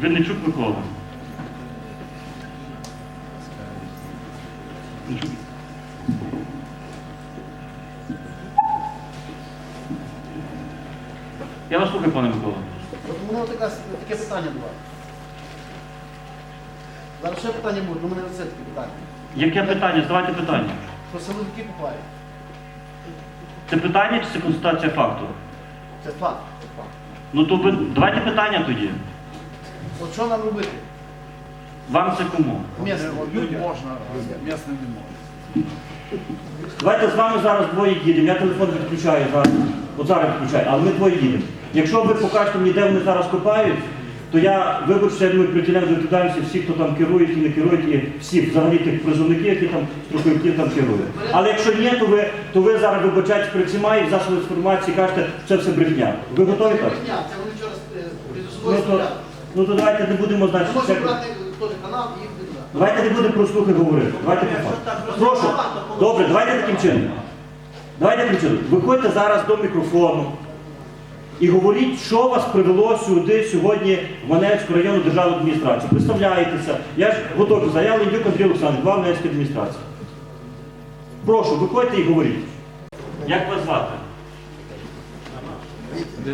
Винничук Микола. Винничук. Пане Микола. От у мене така, таке питання було. Зараз ще питання буде, але у мене це таке питання. Яке питання? Задавайте питання. Про силовики попають. Це питання чи це констатація факту? Це факт. Це факт. Ну то ви давайте питання тоді. От що нам робити? Вам це кому? Місце. Людям можна, місцевим не можна. Давайте з вами зараз двоє їдемо. Я телефон відключаю зараз. От зараз відключаю, але ми двоє їдемо. Якщо ви покажете мені, де вони зараз копають, то я вибачте, ми притягнемо до відповідальності всіх, хто там керує, і не керують, і всі взагалі тих призовників, які там строковики там керують. Але якщо ні, то ви, то ви зараз вибачаєте перед всіма і в засобах інформації кажете, що це все брехня. Ви готові так? Брехня, Це вони вчора е, Ну то, ну то давайте не будемо, значить, Можна це- канал і. Давайте не будемо про слухи говорити. Давайте по факту. Прошу. Добре, давайте таким чином. Давайте таким чином. Виходьте зараз до мікрофону і говоріть, що вас привело сюди сьогодні в Маневську районну державну адміністрацію. Представляєтеся. Я ж готовий за. Я Лендюк Андрій Олександр, глава Маневської адміністрації. Прошу, виходьте і говоріть. Як вас звати?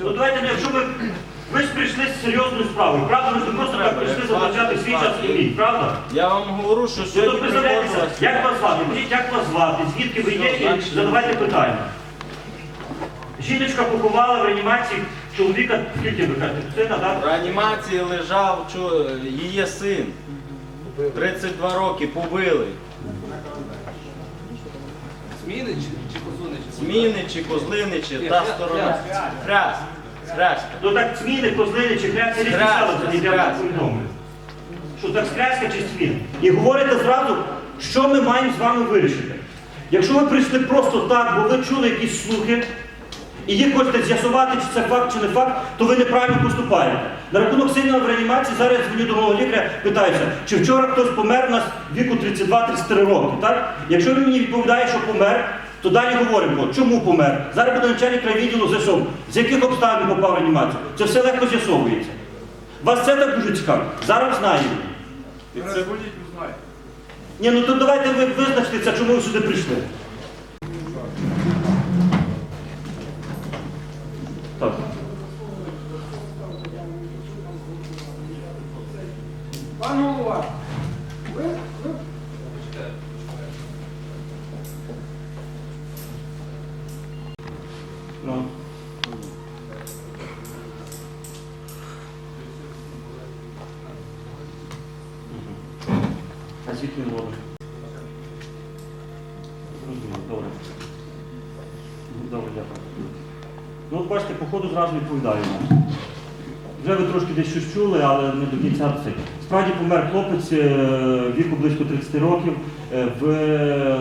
Ну давайте, ну, якщо ви, ви ж прийшли з серйозною справою, правда? Ви ж не просто так прийшли заплачати свій час і мій, правда? Я вам говорю, що Ну, то сьогодні як вас звати? Кажіть, як вас звати, звідки ви є і задавайте питання. Жіночка поховала в реанімації чоловіка, скільки ви кажете, сина, В так? реанімації лежав чо- її син. 32 роки побили. Зміни чи, чи позуни? Чи Зміни чи козлини, чи та сторона. Хряст. Хряст. Ну так цміни, козлини чи хряці різні Скрязь, села, тоді я вам скрязь. повідомлю. Що так скрязька чи цмін? І говорите зразу, що ми маємо з вами вирішити. Якщо ви прийшли просто так, бо ви чули якісь слухи, і їх хочете з'ясувати, чи це факт, чи не факт, то ви неправильно поступаєте. На рахунок сина в реанімації зараз я дзвоню до головного лікаря, питаюся, чи вчора хтось помер у нас віку 32-33 роки. Так? Якщо він мені відповідає, що помер, то далі говоримо, чому помер. Зараз буде начальник райвідділу ЗСО, з яких обставин попав в реанімацію. Це все легко з'ясовується. Вас це так дуже цікаво. Зараз знаємо. Це боліть, ви знаєте. Ні, ну то давайте ви визначтеся, чому ви сюди прийшли. Звідки він? Зрозуміло, добре. Ну, Добре, дякую. Ну, от бачите, по ходу зразу відповідаю вам. Вже ви трошки десь щось чули, але не до кінця це. Справді помер хлопець е, віку близько 30 років е, в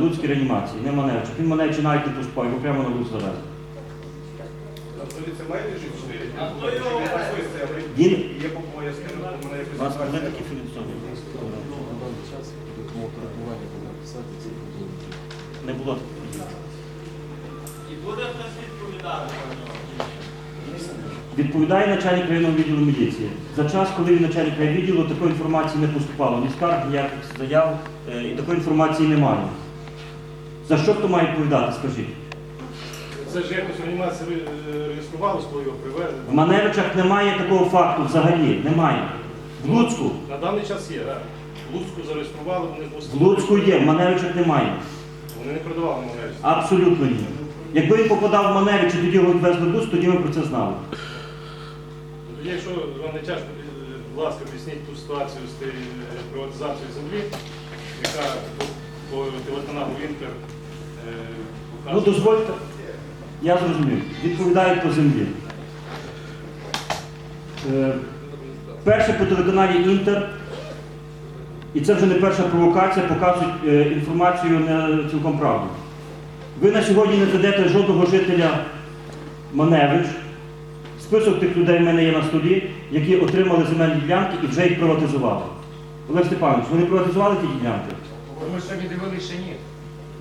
Луцькій реанімації, не Маневчик. Він Маневчик навіть не поступав, його прямо на Луць завезли. Його Він Є пояснення, то мене якось У вас були такі фінансові? Не було. І буде хтось відповідати. Відповідає начальник районного відділу міліції. За час, коли він начальник райвідділу, такої інформації не поступало. Ні скарг, ніяких заяв е, і такої інформації немає. За що хто має відповідати, скажіть? Це ж якось реанімація ре- реєструвалось, його привезли. В Маневичах немає такого факту взагалі. Немає. В Луцьку. На даний час є, так. В Луцьку зареєстрували, вони В Луцьку є, в Маневичах немає. Вони не продавали молодежі. Абсолютно ні. Якби він попадав в Маневич і тоді його відвезли в Луцьк, тоді ми про це знали. Тоді, якщо вам не тяжко, е, будь ласка, об'ясніть ту ситуацію з тією е, приватизацією землі, яка по телеканалу Інтер е, Ну, показує. дозвольте. Я зрозумів. Відповідають по землі. Е, перше по телеканалі Інтер, і це вже не перша провокація, показують е, інформацію не цілком правду. Ви на сьогодні не ведете жодного жителя Маневич. Список тих людей в мене є на столі, які отримали земельні ділянки і вже їх приватизували. Олег Степанович, вони приватизували ті ділянки? Ми сьогодні дивилися, що ні.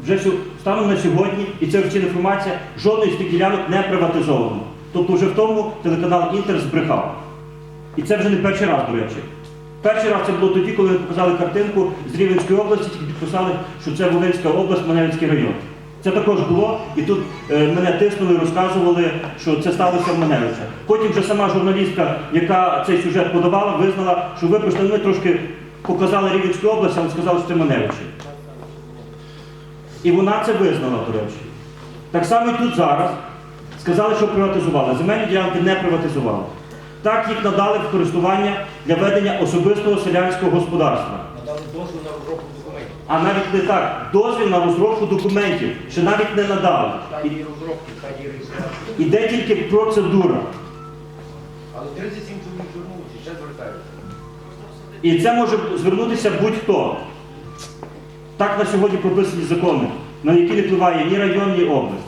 Вже станом на сьогодні, і це офіційна інформація, жодної з тих ділянок не приватизовано. Тобто вже в тому телеканал Інтер збрехав. І це вже не перший раз, до речі. Перший раз це було тоді, коли показали картинку з Рівенської області, тільки підписали, що це Волинська область, Маневицький район. Це також було, і тут е, мене тиснули, розказували, що це сталося в Маневича. Потім вже сама журналістка, яка цей сюжет подавала, визнала, що вибачте, ми трошки показали Рівенську область, але сказали, що це Маневичі. І вона це визнала, до речі. Так само і тут зараз сказали, що приватизували. Земельні ділянки не приватизували. Так їх надали в користування для ведення особистого селянського господарства. Надали дозвіл на розробку документів. А навіть не так, дозвіл на розробку документів ще навіть не надали. Стадії розробки, стадії реєстрації. Іде тільки процедура. Але 37 чоловік звернулися, ще звертаються. І це може звернутися будь-хто. Так на сьогодні прописані закони, на які не впливає ні район, ні область.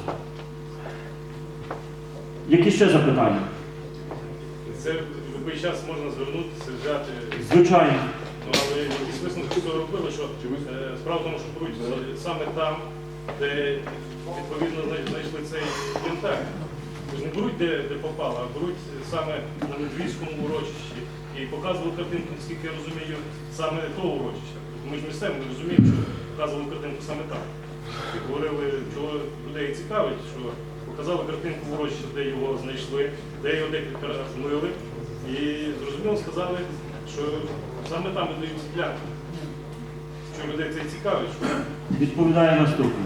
Які ще запитання? Це в будь-який час можна звернутися, взяти. Звичайно. Ну, але якісь висновки цього робили, що е, справа в тому, що беруть з- саме там, де відповідно знай- знайшли цей інвентар. Тож не беруть, де, де попало, а беруть саме на Медвізькому урочищі. І показували картинку, наскільки я розумію, саме того урочища. Ми ж місцеві не розуміємо, що показували картинку саме там. І говорили, чого людей цікавить, що показали картинку в урочищі, де його знайшли, де його декілька разів мили. І зрозуміло сказали, що саме там видаються ділянки. Що людей це цікавить, що Відповідає наступне.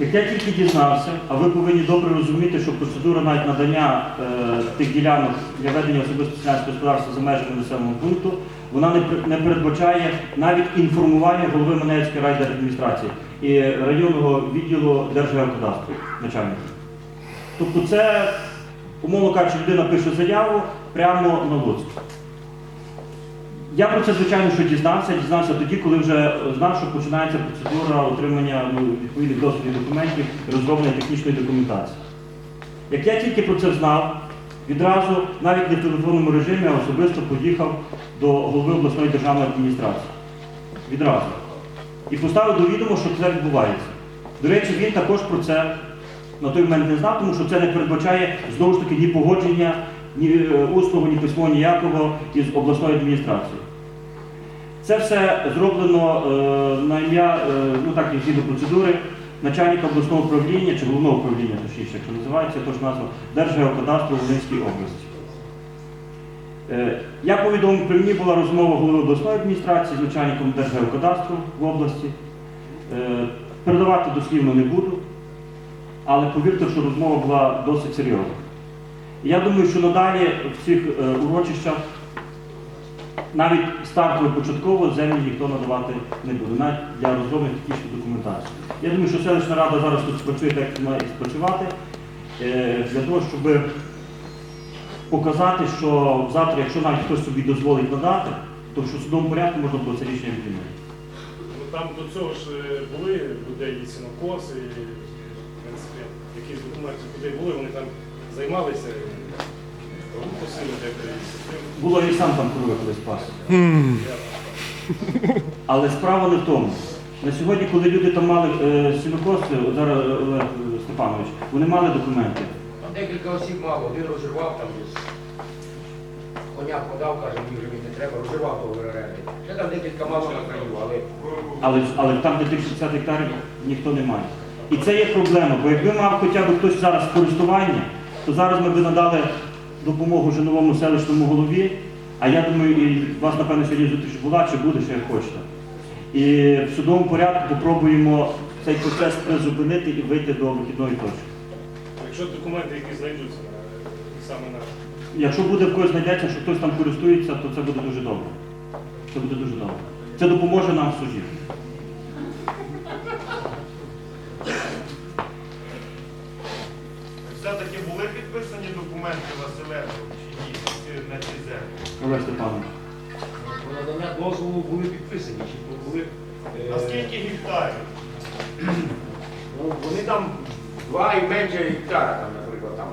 Як я тільки дізнався, а ви повинні добре розуміти, що процедура навіть надання е, тих ділянок для ведення особисто селянського господарства за межами населеного пункту, вона не, не передбачає навіть інформування голови Маневської райдержадміністрації і районного відділу Держгеокадастру начальника. Тобто це, умовно кажучи, людина пише заяву прямо на Луцьк. Я про це, звичайно, що дізнався. Дізнався тоді, коли вже знав, що починається процедура отримання ну, відповідних дозвільних документів і розроблення технічної документації. Як я тільки про це знав, відразу, навіть не в телефонному режимі, а особисто поїхав до голови обласної державної адміністрації. Відразу. І поставив до відома, що це відбувається. До речі, він також про це на той момент не знав, тому що це не передбачає знову ж таки ні погодження, ні е, усного, ні письмового ніякого із обласною адміністрацією. Це все зроблено е, на ім'я, е, ну так згідно процедури, начальника обласного управління чи головного управління, точніше, якщо називається, точно назва Держгеокадастру Волинській області. Е, Я повідомив, при мені була розмова голови обласної адміністрації з начальником Держгеокадастру в області. Е, Передавати дослівно не буду, але повірте, що розмова була досить серйозна. Я думаю, що надалі в цих е, урочищах навіть стартово початково землі ніхто надавати не буде, навіть для розроблення технічної документації. Я думаю, що селищна рада зараз тут спрацює так, як має спрацювати, для того, щоб показати, що завтра, якщо навіть хтось собі дозволить надати, то що в судовому порядку можна було це рішення відмінити. ну, там до цього ж е, були людей і сінокоси, і в принципі, якісь документи куди були, вони там займалися, деколи. Було і сам там корови колись пас. Але справа не в тому. На сьогодні, коли люди там мали е, сінокоси, зараз е, Олег Степанович, вони мали документи. Декілька осіб мало, один розірвав там десь. Коня подав, каже, мені вже він не треба, розірвав того ВРР. Ще там декілька мало на краю, але Але, але там, де тих 60 гектарів, ніхто не має. І це є проблема, бо якби мав хоча б хтось зараз користування, то зараз ми б надали допомогу вже новому селищному голові. А я думаю, і вас, напевно, сьогодні зустріч була чи буде, що як хочете. І в судовому порядку попробуємо цей процес призупинити і вийти до вихідної точки. Якщо документи, які знайдуться саме на Якщо буде в когось знайдеться, що хтось там користується, то це буде дуже добре. Це буде дуже добре. Це допоможе нам в суді. Все-таки були підписані документи Василенко чи ні ці- на ці землі? Олег Степанович. про надання дозволу були підписані. Чи були, е, На скільки гектарів? Ну, вони там два і менше гектара, там, наприклад, там.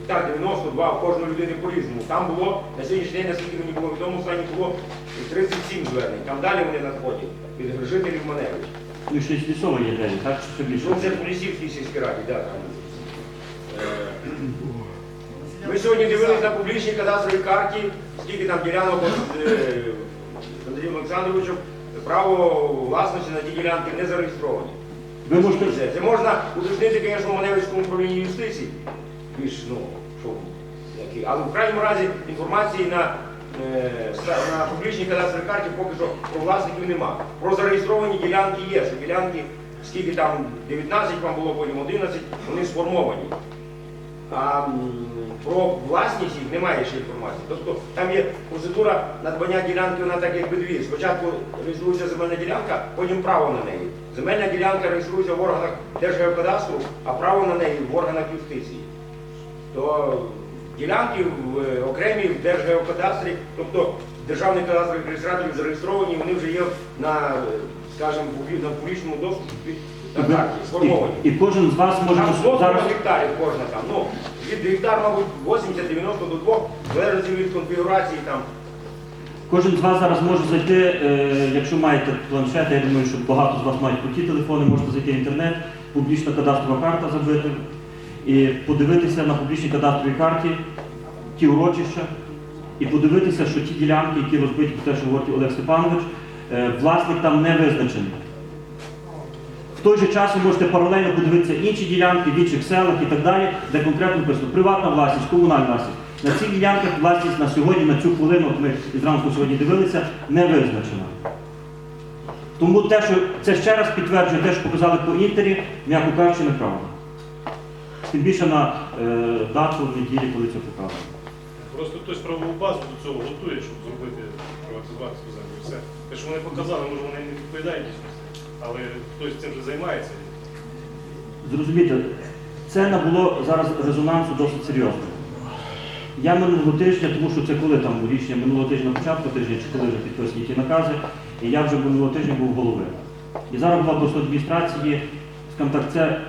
Гектар 92, в кожної людини по-різному. Там було, на сьогоднішній день, наскільки мені було відомо, в стані було 37 звернень. Там далі вони надходять від жителів Маневич. Ну, й лісова є день, так? Чи більше? Ну, це в Полісівській сільській раді, так. Там. Е, Ми сьогодні дивилися на публічній кадастровій карті, скільки там ділянок от, е, Андрієм Олександровичем, право власності на ті ділянки не зареєстровані. Ви можете це можна уточнити, звісно, в Маневицькому управлінні юстиції, більш, ну, що, які. але в крайньому разі інформації на, е, на публічній кадастровій карті поки що про власників нема. Про зареєстровані ділянки є, що ділянки, скільки там 19 вам було, потім 11, вони сформовані. А про власність їх немає ще інформації. Тобто там є процедура надбання ділянки, вона так якби дві. Спочатку реєструється земельна ділянка, потім право на неї. Земельна ділянка реєструється в органах Держгеокадастру, а право на неї в органах юстиції. То ділянки в е, окремі в Держгеокадастрі, тобто державний кадастр реєстраторів зареєстровані, вони вже є на, е, скажімо, на публічному доступі Ви- карті, сформовані. І, і кожен з вас може Там 100 зараз. гектарів кожна там. Ну, від гектар, мабуть, 80-90 до 2, в від конфігурації там. Кожен з вас зараз може зайти, е, якщо маєте планшет, я думаю, що багато з вас мають круті телефони, можете зайти в інтернет, публічна кадастрова карта забити і подивитися на публічній кадастровій карті ті урочища, і подивитися, що ті ділянки, які розбиті, те, що говорить Олег Степанович, е, власник там не визначений. В той же час ви можете паралельно подивитися інші ділянки в інших селах і так далі, де конкретно написано приватна власність, комунальна власність. На цих ділянках власність на сьогодні, на цю хвилину, от ми зранку сьогодні дивилися, не визначена. Тому те, що це ще раз підтверджує те, що показали по інтері, м'яко кажучи, неправда. Тим більше на е, дату неділі, коли це показано. Просто хтось правову базу до цього готує, щоб зробити приватизувати цю землю. Все. Те, що вони показали, може вони не відповідають дійсності, але хтось цим вже займається. Зрозумійте, це набуло зараз резонансу досить серйозно. Я минулого тижня, тому що це коли там рішення минулого тижня початку тижня, чи коли вже підписані ті накази, і я вже минулого тижня був голови. І зараз була просто адміністрації, скажімо так, це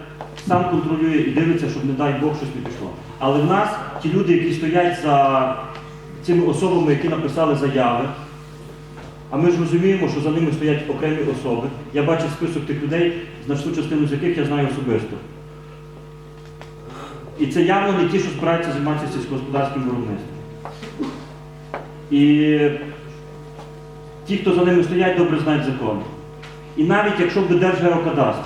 сам контролює і дивиться, щоб, не дай Бог, щось не пішло. Але в нас ті люди, які стоять за цими особами, які написали заяви, а ми ж розуміємо, що за ними стоять окремі особи. Я бачив список тих людей, значну частину з яких я знаю особисто. І це явно не ті, що збираються займатися сільськогосподарським виробництвом. І ті, хто за ними стоять, добре знають закон. І навіть якщо б Держгеокадастр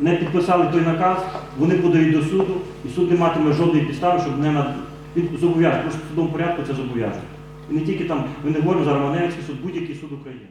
не підписали той наказ, вони подають до суду, і суд не матиме жодної підстави, щоб не над... Він зобов'яже, тому що в судовому порядку це зобов'яже. І не тільки там, ми не говоримо за Романевський суд, будь-який суд України.